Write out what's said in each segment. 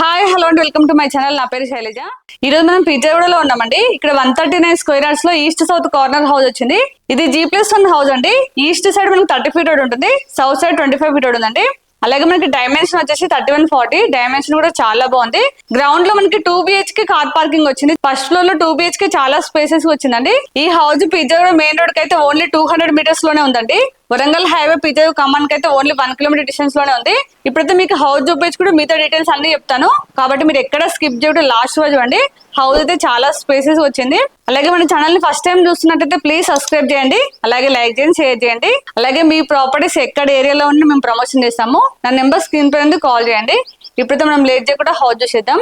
Hi hello అండి. Welcome to my channel. నా పేరు శైలజ. ఈ రోజు మనం పిజ్జాగూడలో ఉన్నామండి. ఇక్కడ వన్ థర్టీ నైన్ స్క్వేర్ యార్డ్స్లో ఈస్ట్ సౌత్ కార్నర్ హౌస్ వచ్చింది. ఇది జీ ప్లస్ వన్ హౌస్ అండి. ఈస్ట్ సైడ్ మనకి థర్టీ ఫీట్ రోడ్ ఉంటుంది. South side twenty five feet road ఉందండి. అలాగే మనకి డైమెన్షన్ వచ్చేసి థర్టీ వన్ ఫార్టీ. డైమెన్షన్ కూడా చాలా బాగుంది. గ్రౌండ్లో మనకి టూ బిహెచ్కే కార్ పార్కింగ్ వచ్చింది. ఫస్ట్ ఫ్లోర్లో టూ బిహెచ్కే చాలా స్పేసెస్ వచ్చిందండి. ఈ హౌస్ పిజ్జాగూడ మెయిన్ రోడ్కి అయితే ఓన్లీ టూ హండ్రెడ్ మీటర్స్లోనే ఉందండి. వరంగల్ హైవే పిజ్జా కమాన్కి అయితే ఓన్లీ వన్ కిలోమీటర్ డిస్టెన్స్లోనే ఉంది. ఇప్పుడైతే మీకు హౌస్ చూపించి కూడా మిగతా డీటెయిల్స్ అన్ని చెప్తాను. కాబట్టి మీరు ఎక్కడ స్కిప్ చేయడం లాస్ట్ రోజు చూడండి. హౌస్ అయితే చాలా స్పేసెస్ వచ్చింది. అలాగే మన ఛానల్ని ఫస్ట్ టైం చూస్తున్నట్టయితే ప్లీజ్ సబ్స్క్రైబ్ చేయండి. అలాగే లైక్ చేయండి షేర్ చేయండి. అలాగే మీ ప్రాపర్టీస్ ఎక్కడ ఏరియాలో ఉండి మేము ప్రమోషన్ చేస్తాము. నా నెంబర్ స్క్రీన్ పై ఉంది కాల్ చేయండి. ఇప్పుడైతే మనం లేట్ చేయకుండా హౌస్ చూసేద్దాం.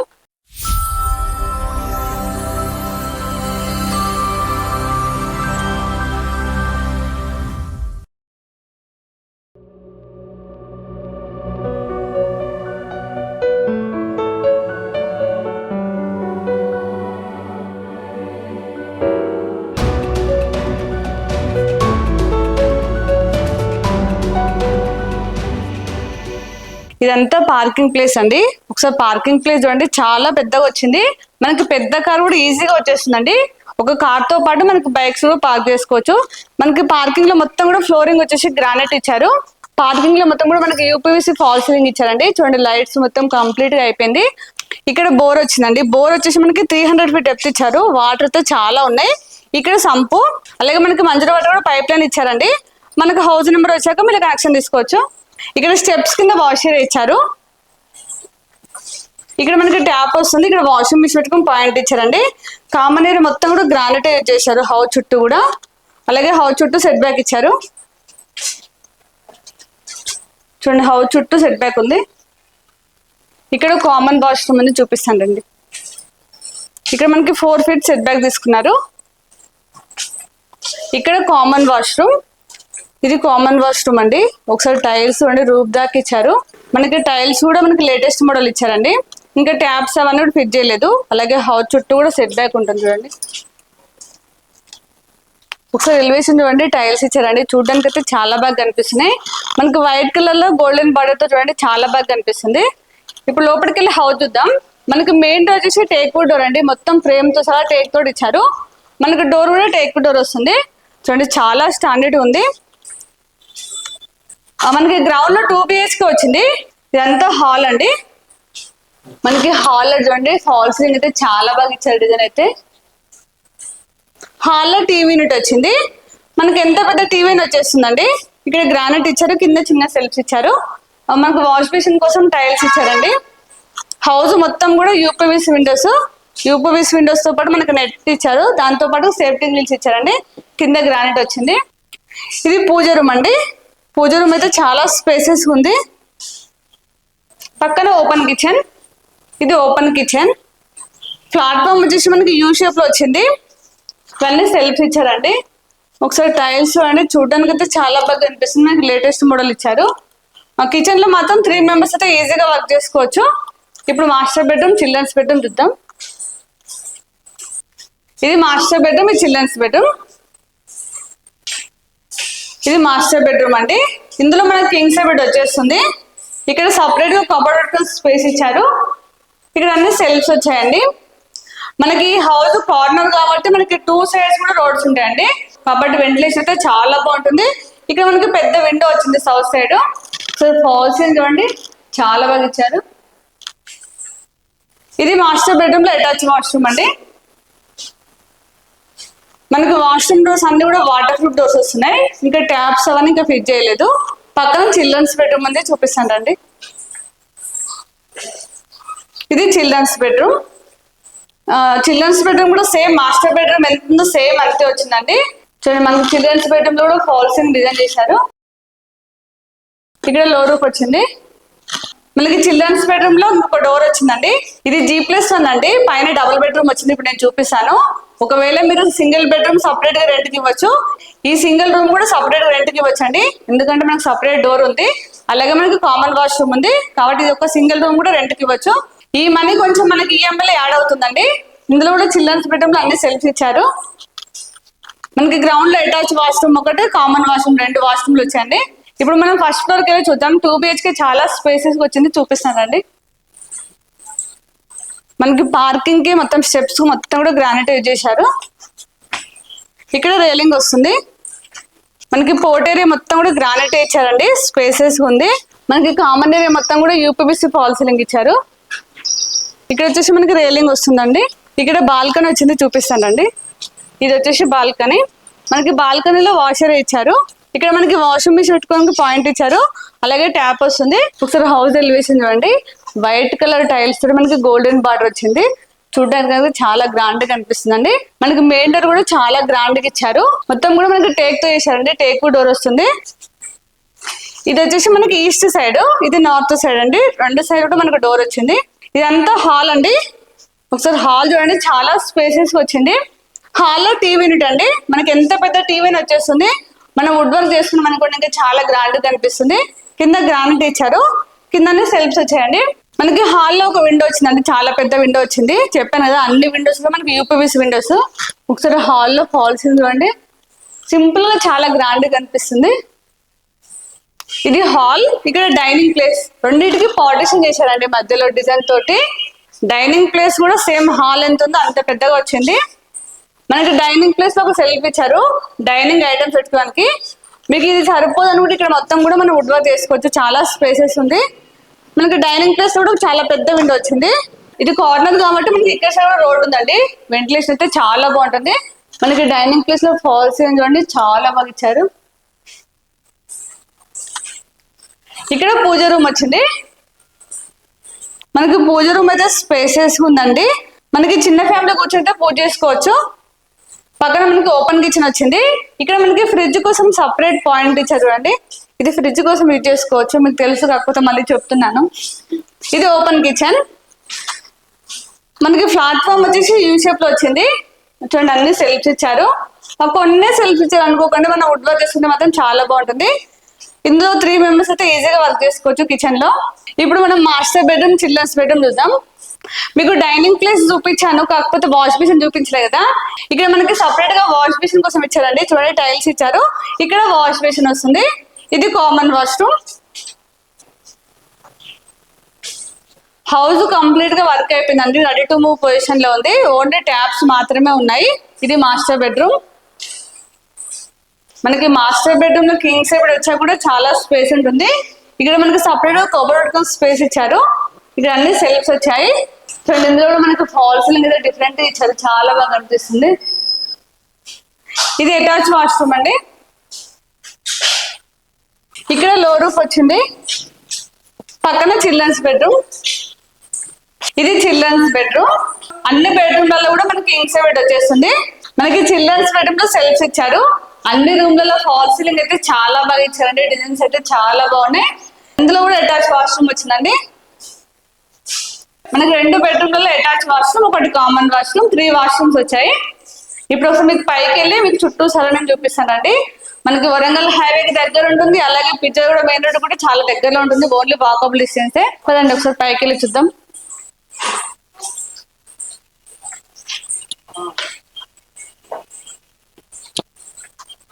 ఇదంతా పార్కింగ్ ప్లేస్ అండి. ఒకసారి పార్కింగ్ ప్లేస్ చూడండి. చాలా పెద్దగా వచ్చింది. మనకి పెద్ద కార్ కూడా ఈజీగా వచ్చేస్తుందండి. ఒక కార్తో పాటు మనకి బైక్స్ కూడా పార్క్ చేసుకోవచ్చు. మనకి పార్కింగ్లో మొత్తం కూడా ఫ్లోరింగ్ వచ్చేసి గ్రానైట్ ఇచ్చారు. పార్కింగ్లో మొత్తం కూడా మనకి యూపీవీసీ ఫాల్ సీలింగ్ ఇచ్చారండి. చూడండి లైట్స్ మొత్తం కంప్లీట్గా అయిపోయింది. ఇక్కడ బోర్ వచ్చిందండి. బోర్ వచ్చేసి మనకి త్రీ హండ్రెడ్ ఫీట్ డెప్త్ ఇచ్చారు. వాటర్తో చాలా ఉన్నాయి. ఇక్కడ సంపు అలాగే మనకి మంజుల వాటర్ కూడా పైప్ లైన్ ఇచ్చారండి. మనకు హౌస్ నెంబర్ వచ్చాక మీరు కనెక్షన్ తీసుకోవచ్చు. ఇక్కడ స్టెప్స్ కింద వాష్ ఇచ్చారు ఇక్కడ మనకి ట్యాప్ వస్తుంది. ఇక్కడ వాషింగ్ మిషన్ పెట్టుకుని పాయింట్ ఇచ్చారండి. కామన్ ఏరియా మొత్తం కూడా గ్రానైట్ చేశారు. హౌస్ చుట్టూ కూడా. అలాగే హౌస్ చుట్టూ సెట్ బ్యాక్ ఇచ్చారు. చూడండి హౌస్ చుట్టూ సెట్ బ్యాక్ ఉంది. ఇక్కడ కామన్ వాష్రూమ్ అనేది చూపిస్తానండి ఇక్కడ మనకి ఫోర్ ఫీట్ సెట్ బ్యాక్ తీసుకున్నారు. ఇక్కడ కామన్ వాష్రూమ్ ఇది కామన్ వాష్రూమ్ అండి. ఒకసారి టైల్స్ అండి రూప్ దాకా ఇచ్చారు. మనకి టైల్స్ కూడా మనకి లేటెస్ట్ మోడల్ ఇచ్చారండి. ఇంకా ట్యాప్స్ అవన్నీ కూడా ఫిట్ చేయలేదు. అలాగే హౌస్ చుట్టూ కూడా సెట్ బ్యాక్ ఉంటుంది చూడండి. ఒకసారి ఎలివేషన్ చూడండి టైల్స్ ఇచ్చారండి. చూడడానికి అయితే చాలా బాగా కనిపిస్తున్నాయి. మనకి వైట్ కలర్లో గోల్డెన్ బార్డర్తో చూడండి చాలా బాగా కనిపిస్తుంది. ఇప్పుడు లోపలికి వెళ్ళి హౌస్ చూద్దాం. మనకి మెయిన్ డోర్ వచ్చేసి టేక్ వుడ్ డోర్ అండి. మొత్తం ఫ్రేమ్తో సహా టేక్ తోడు ఇచ్చారు. మనకి డోర్ కూడా టేక్ డోర్ వస్తుంది. చూడండి చాలా స్టాండర్డ్ ఉంది. మనకి గ్రౌండ్లో టూ బిహెచ్కే వచ్చింది. ఇదంతా హాల్ అండి. మనకి హాల్లో చూడండి హాల్ సీలింగ్ అయితే చాలా బాగా ఇచ్చారు డిజైన్ అయితే. హాల్లో టీవీ యూనిట్ వచ్చింది. మనకి ఎంత పెద్ద టీవీ వచ్చేస్తుందండి? ఇక్కడ గ్రానైట్ ఇచ్చారు కింద చిన్న సెల్ఫ్స్ ఇచ్చారు. మనకు వాష్ బేసిన్ కోసం టైల్స్ ఇచ్చారండి. హౌస్ మొత్తం కూడా యూపీవీస్ విండోస్ యూపీవీస్ విండోస్తో పాటు మనకు నెట్ ఇచ్చారు. దాంతో పాటు సేఫ్టీ గ్రిల్స్ ఇచ్చారండి. కింద గ్రానైట్ వచ్చింది. ఇది పూజ రూమ్ అండి. పూజ రూమ్ అయితే చాలా స్పేసెస్ ఉంది. పక్కన ఓపెన్ కిచెన్. ఇది ఓపెన్ కిచెన్. ప్లాట్ఫామ్ వచ్చేసి మనకి యూ షేప్లో వచ్చింది. ఇవన్నీ సెల్ఫ్ ఇచ్చారండి. ఒకసారి టైల్స్ చూడండి. చూడడానికి అయితే చాలా బాగా అనిపిస్తుంది మనకి లేటెస్ట్ మోడల్ ఇచ్చారు. మా కిచెన్లో మాత్రం త్రీ మెంబర్స్ అయితే ఈజీగా వర్క్ చేసుకోవచ్చు. ఇప్పుడు మాస్టర్ బెడ్రూమ్ చిల్డ్రన్స్ బెడ్రూమ్ చూద్దాం. ఇది మాస్టర్ బెడ్రూమ్ ఇది చిల్డ్రన్స్ బెడ్రూమ్. ఇది మాస్టర్ బెడ్రూమ్ అండి. ఇందులో మనకి కింగ్ సైడ్ బెడ్ వచ్చేస్తుంది. ఇక్కడ సపరేట్గా కబోర్డ్ స్పేస్ ఇచ్చారు. ఇక్కడ అన్ని సెల్ఫ్స్ వచ్చాయండి. మనకి హౌస్ కార్నర్ కాబట్టి మనకి టూ సైడ్స్ కూడా రోడ్స్ ఉంటాయండి. కాబట్టి వెంటిలేషన్ అయితే చాలా బాగుంటుంది. ఇక్కడ మనకి పెద్ద విండో వచ్చింది సౌత్ సైడ్ సో ఫాల్స్ చూడండి. చాలా బాగా ఇచ్చారు. ఇది మాస్టర్ బెడ్రూమ్లో అటాచ్ వాష్రూమ్ అండి. మనకి వాష్రూమ్ డోర్స్ అన్ని కూడా వాటర్ ప్రూఫ్ డోర్స్ వస్తున్నాయి. ఇంకా ట్యాప్స్ అవన్నీ ఇంకా ఫిట్ చేయలేదు. పక్కన చిల్డ్రన్స్ బెడ్రూమ్ అనేది చూపిస్తానండి ఇది చిల్డ్రన్స్ బెడ్రూమ్ చిల్డ్రన్స్ బెడ్రూమ్ కూడా సేమ్ మాస్టర్ బెడ్రూమ్ ఎంత ఉందో సేమ్ అంతే వచ్చిందండి. చూడండి మనకి చిల్డ్రన్స్ బెడ్రూమ్లో కూడా ఫాల్సింగ్ డిజైన్ చేశారు. ఇక్కడ లో రూఫ్ వచ్చింది. మనకి చిల్డ్రన్స్ బెడ్రూమ్లో ఇంకొక డోర్ వచ్చిందండి. ఇది జీ ప్లస్ వన్ అండి. పైన డబుల్ బెడ్రూమ్ వచ్చింది. ఇప్పుడు నేను చూపిస్తాను. ఒకవేళ మీరు సింగిల్ బెడ్రూమ్ సపరేట్గా రెంట్కి ఇవ్వచ్చు. ఈ సింగిల్ రూమ్ కూడా సపరేట్గా రెంట్కి ఇవ్వచ్చు అండి ఎందుకంటే మనకు సపరేట్ డోర్ ఉంది. అలాగే మనకి కామన్ వాష్రూమ్ ఉంది. కాబట్టి ఇది ఒక సింగిల్ రూమ్ కూడా రెంట్కి ఇవ్వచ్చు. ఈ మనీ కొంచెం మనకి ఈఎంఐ యాడ్ అవుతుందండి. ఇందులో కూడా చిల్డ్రన్స్ బెడ్రూమ్లో అన్ని సెల్ఫ్ ఇచ్చారు. మనకి గ్రౌండ్లో అటాచ్ వాష్రూమ్ ఒకటి కామన్ వాష్రూమ్ రెండు వాష్రూమ్లు వచ్చాయండి. ఇప్పుడు మనం ఫస్ట్ ఫ్లోర్కి వెళ్ళి చూద్దాం. టూ బిహెచ్కే చాలా స్పేసెస్ వచ్చింది. చూపిస్తానండి. మనకి పార్కింగ్కి మొత్తం స్టెప్స్ మొత్తం కూడా గ్రానైట్ యూజ్ చేశారు. ఇక్కడ రేలింగ్ వస్తుంది. మనకి పోర్ట్ ఏరియా మొత్తం కూడా గ్రానైట్ ఇచ్చారండి. స్పేసెస్ ఉంది. మనకి కామన్ ఏరియా మొత్తం కూడా యూపీబీసీ ఫాల్ సీలింగ్ ఇచ్చారు. ఇక్కడ వచ్చేసి మనకి రేలింగ్ వస్తుందండి. ఇక్కడ బాల్కనీ వచ్చింది. చూపిస్తానండి. ఇది వచ్చేసి బాల్కనీ మనకి బాల్కనీలో వాషర్ ఇచ్చారు. ఇక్కడ మనకి వాషింగ్ మిషన్ పెట్టుకోవడానికి పాయింట్ ఇచ్చారు. అలాగే ట్యాప్ వస్తుంది. ఒకసారి హౌస్ ఎలివేషన్ చూడండి. వైట్ కలర్ టైల్స్తో మనకి గోల్డెన్ బార్డర్ వచ్చింది. చూడడానికి చాలా గ్రాండ్గా కనిపిస్తుందండి. మనకి మెయిన్ డోర్ కూడా చాలా గ్రాండ్గా ఇచ్చారు. మొత్తం కూడా మనకి టేక్తో చేశారండి. టేక్ డోర్ వస్తుంది. ఇది వచ్చేసి మనకి ఈస్ట్ సైడ్ ఇది నార్త్ సైడ్ అండి. రెండు సైడ్ కూడా మనకు డోర్ వచ్చింది. ఇదంతా హాల్ అండి. ఒకసారి హాల్ చూడండి. చాలా స్పేసెస్ వచ్చింది. హాల్లో టీవీ యూనిట్ అండి. మనకి ఎంత పెద్ద టీవీని వచ్చేస్తుంది? మనం వుడ్ వర్క్ చేసుకున్నాం అనుకోండి ఇంకా చాలా గ్రాండ్ కనిపిస్తుంది. కింద గ్రానైట్ ఇచ్చారు. కిందనే సెల్ఫ్స్ వచ్చాయండి. మనకి హాల్లో ఒక విండో వచ్చిందండి చాలా పెద్ద విండో వచ్చింది. చెప్పాను కదా అన్ని విండోస్లో మనకి యూపీవీస్ విండోస్ ఒకసారి హాల్లో ఫాల్స్ చూడండి. సింపుల్గా చాలా గ్రాండ్ కనిపిస్తుంది. ఇది హాల్ ఇక్కడ డైనింగ్ ప్లేస్ రెండింటికి పార్టిషన్ చేశారండి మధ్యలో డిజైన్ తోటి. డైనింగ్ ప్లేస్ కూడా సేమ్ హాల్ ఎంత ఉందో అంత పెద్దగా వచ్చింది. మనకి డైనింగ్ ప్లేస్లో ఒక సెల్ఫ్ ఇచ్చారు. డైనింగ్ ఐటమ్స్ పెట్టుకోవడానికి మీకు ఇది సరిపోదు అనుకుంటే ఇక్కడ మొత్తం కూడా మనం వుడ్ వర్క్ చేసుకోవచ్చు. చాలా స్పేసెస్ ఉంది. మనకి డైనింగ్ ప్లేస్ కూడా చాలా పెద్ద విండో వచ్చింది. ఇది కార్నర్ కాబట్టి మనకి ఇక్కడ సైడ్ రోడ్ ఉందండి. వెంటిలేషన్ అయితే చాలా బాగుంటుంది. మనకి డైనింగ్ ప్లేస్లో ఫాల్స్ చూడండి చాలా బాగా ఇచ్చారు. ఇక్కడ పూజ రూమ్ వచ్చింది. మనకి పూజ రూమ్ అయితే స్పేసెస్ ఉందండి. మనకి చిన్న ఫ్యామిలీ కూర్చుంటే పూజ చేసుకోవచ్చు. పక్కన మనకి ఓపెన్ కిచెన్ వచ్చింది. ఇక్కడ మనకి ఫ్రిడ్జ్ కోసం సపరేట్ పాయింట్ ఇచ్చారు చూడండి. ఇది ఫ్రిడ్జ్ కోసం యూజ్ చేసుకోవచ్చు. మీకు తెలుసు కాకపోతే మళ్ళీ చెప్తున్నాను. ఇది ఓపెన్ కిచెన్ మనకి ప్లాట్ఫామ్ వచ్చేసి యూ షేప్లో వచ్చింది. చూడండి అన్ని సెల్ఫ్స్ ఇచ్చారు. కొన్ని సెల్ఫ్ ఇచ్చారు. అనుకోకుండా మనం వుడ్ వర్క్ చేసుకుంటే మాత్రం చాలా బాగుంటుంది. ఇందులో త్రీ మెంబర్స్ అయితే ఈజీగా వర్క్ చేసుకోవచ్చు కిచెన్లో. ఇప్పుడు మనం మాస్టర్ బెడ్రూమ్ చిల్డ్రన్స్ బెడ్రూమ్ చూద్దాం. మీకు డైనింగ్ ప్లేస్ చూపించాను కాకపోతే వాష్ బేసిన్ చూపించలే కదా. ఇక్కడ మనకి సపరేట్గా వాష్ బేసిన్ కోసం ఇచ్చారండి. చూడండి టైల్స్ ఇచ్చారు. ఇక్కడ వాష్ బేసిన్ వస్తుంది. ఇది కామన్ వాష్రూమ్ హౌస్ కంప్లీట్గా వర్క్ అయిపోయిందండి. రెడీ టు మూవ్ పొజిషన్లో ఉంది. ఓన్లీ ట్యాప్స్ మాత్రమే ఉన్నాయి. ఇది మాస్టర్ బెడ్రూమ్ మనకి మాస్టర్ బెడ్రూమ్లో కింగ్ సైడ్ వచ్చా కూడా చాలా స్పేస్ ఉంటుంది. ఇక్కడ మనకి సపరేట్ కబోర్డ్ స్పేస్ ఇచ్చారు. ఇక్కడ అన్ని సెల్ఫ్స్ వచ్చాయి. చూడండి ఇందులో కూడా మనకు ఫాల్స్ అయితే డిఫరెంట్ ఇచ్చారు. చాలా బాగా కనిపిస్తుంది. ఇది అటాచ్ వాష్రూమ్ అండి. ఇక్కడ లో రూఫ్ వచ్చింది. పక్కన చిల్డ్రన్స్ బెడ్రూమ్ ఇది చిల్డ్రన్స్ బెడ్రూమ్ అన్ని బెడ్రూమ్లలో కూడా మనకి కింగ్ బెడ్ వచ్చేస్తుంది. మనకి చిల్డ్రన్స్ బెడ్రూమ్లో సెల్ఫ్స్ ఇచ్చారు. అన్ని రూమ్లలో ఫాల్ సీలింగ్ అయితే చాలా బాగా ఇచ్చారండి. డిజైన్స్ అయితే చాలా బాగున్నాయి. ఇందులో కూడా అటాచ్ వాష్రూమ్ వచ్చిందండి. మనకి రెండు బెడ్రూమ్లలో అటాచ్ వాష్రూమ్ ఒకటి కామన్ వాష్రూమ్ త్రీ వాష్రూమ్స్ వచ్చాయి. ఇప్పుడు ఒకసారి మీకు పైకి వెళ్ళి మీకు చుట్టూ సరళం చూపిస్తానండి. మనకి వరంగల్ హైవేకి దగ్గర ఉంటుంది. అలాగే పిజ్జాగూడ మెయిన్ రోడ్ కూడా చాలా దగ్గరలో ఉంటుంది. ఓన్లీ వాకబుల్ డిస్టెన్సే పదండి ఒకసారి పైకి వెళ్ళి చూద్దాం.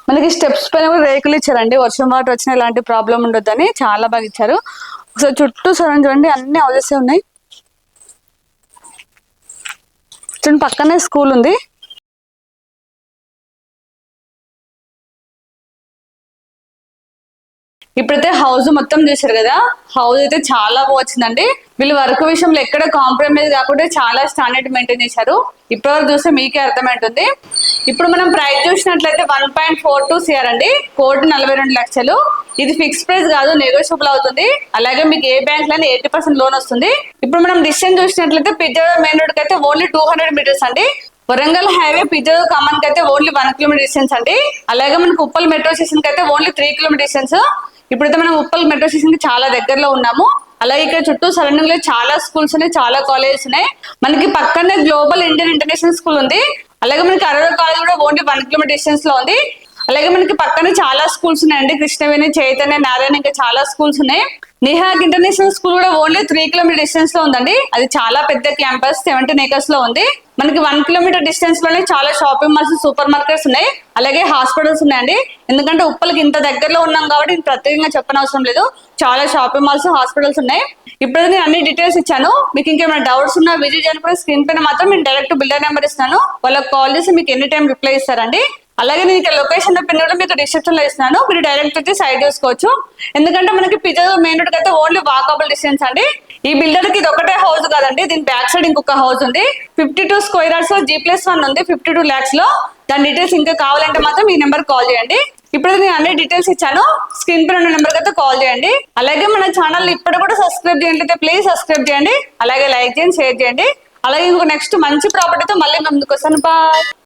మనకి స్టెప్స్ పైన కూడా రేకులు ఇచ్చారండి. వర్షం వాటర్ వచ్చిన ఎలాంటి ప్రాబ్లం ఉండొద్దని చాలా బాగా ఇచ్చారు. ఒకసారి చుట్టూ సరౌండ్ చూడండి. అన్ని హౌసెస్ ఉన్నాయి. చూడండి పక్కనే స్కూల్ ఉంది. ఇప్పుడైతే హౌస్ మొత్తం చూసారు కదా హౌస్ అయితే చాలా బాగా వచ్చిందండి. వీళ్ళు వర్క్ విషయంలో ఎక్కడ కాంప్రమైజ్ కాకుండా చాలా స్టాండర్డ్ మెయింటైన్ చేశారు. ఇప్పటివరకు చూస్తే మీకే అర్థమవుతుంది ఇప్పుడు మనం ప్రైస్ చూసినట్లయితే one point four two CR అండి. కోటి నలభై రెండు లక్షలు. ఇది ఫిక్స్ ప్రైస్ కాదు నెగోషియబుల్ అవుతుంది. అలాగే మీకు ఏ బ్యాంక్లోనే ఎయిటీ పర్సెంట్ లోన్ వస్తుంది. ఇప్పుడు మనం డిస్టెన్స్ చూసినట్లయితే పిజ్జా మెయిన్ రోడ్కి అయితే ఓన్లీ టూ హండ్రెడ్ మీటర్స్ అండి. వరంగల్ హైవే పిజ్జా ఖమ్మం కి అయితే ఓన్లీ వన్ కిలోమీటర్ డిస్టెన్స్ అండి. అలాగే మనకు ఉప్పల్ మెట్రో స్టేషన్కి అయితే ఓన్లీ త్రీ కిలోమీటర్ డిస్టెన్స్. ఇప్పుడైతే మనం ఉప్పల్ మెట్రో స్టేషన్కి చాలా దగ్గరలో ఉన్నాము. అలాగే ఇక్కడ చుట్టూ సరౌండింగ్లో చాలా స్కూల్స్ ఉన్నాయి చాలా కాలేజెస్ ఉన్నాయి. మనకి పక్కనే గ్లోబల్ ఇండియన్ ఇంటర్నేషనల్ స్కూల్ ఉంది. అలాగే మనకి అరవై కాలేజ్ కూడా ఓన్లీ వన్ కిలోమీటర్ డిస్టెన్స్లో ఉంది. అలాగే మనకి పక్కనే చాలా స్కూల్స్ ఉన్నాయండి. కృష్ణవేణి చైతన్య నారాయణ ఇంకా చాలా స్కూల్స్ ఉన్నాయి. నిహాక్ ఇంటర్నేషనల్ స్కూల్ కూడా ఓన్లీ త్రీ కిలోమీటర్ డిస్టెన్స్లో ఉందండి. అది చాలా పెద్ద క్యాంపస్ సెవెంటీన్ ఏకర్స్లో ఉంది. మనకి వన్ కిలోమీటర్ డిస్టెన్స్లోనే చాలా షాపింగ్ మాల్స్ సూపర్ మార్కెట్స్ ఉన్నాయి. అలాగే హాస్పిటల్స్ ఉన్నాయండి. ఎందుకంటే ఉప్పలకి ఇంత దగ్గరలో ఉన్నాం కాబట్టి నేను ప్రత్యేకంగా చెప్పనవసరం లేదు. చాలా షాపింగ్ మాల్స్ హాస్పిటల్స్ ఉన్నాయి. ఇప్పుడు నేను అన్ని డీటెయిల్స్ ఇచ్చాను. మీకు ఇంకేమైనా డౌట్స్ ఉన్నా విజిట్ చేయకపోతే స్క్రీన్ పైన మాత్రం నేను డైరెక్ట్ బిల్డర్ నెంబర్ ఇస్తాను. వాళ్ళకి కాల్ చేసి మీకు ఎనీ టైం రిప్లై ఇస్తారండి. అలాగే నేను ఇక్కడ లొకేషన్ పిన్ కూడా మీకు డిస్క్రిప్షన్లో ఇస్తున్నాను మీరు డైరెక్ట్ వచ్చి సైడ్ చేసుకోవచ్చు. ఎందుకంటే మనకి పిజ్జా మెయిన్ రోడ్ అయితే ఓన్లీ వాకబుల్ డిస్టెన్స్ అండి. ఈ బిల్డర్కి ఇది ఒకటే హౌస్ కాదండి. దీని బ్యాక్ సైడ్ ఇంకొక హౌస్ ఉంది. ఫిఫ్టీ టూ స్క్వేర్ యార్డ్స్లో జీ ప్లస్ వన్ ఉంది. ఫిఫ్టీ టూ ల్యాక్స్లో. దాని డీటెయిల్స్ ఇంకా కావాలంటే మాత్రం ఈ నెంబర్ కాల్ చేయండి. ఇప్పుడు నేను అన్ని డీటెయిల్స్ ఇచ్చాను. స్క్రీన్ పై ఉన్న నెంబర్ అయితే కాల్ చేయండి. అలాగే మన ఛానల్ ఇప్పుడు కూడా సబ్స్క్రైబ్ చేయండి ప్లీజ్ సబ్స్క్రైబ్ చేయండి. అలాగే లైక్ చేయండి షేర్ చేయండి. అలాగే ఇంకో నెక్స్ట్ మంచి ప్రాపర్టీతో మళ్ళీ మేము ముందుకు వస్తాను. బాయ్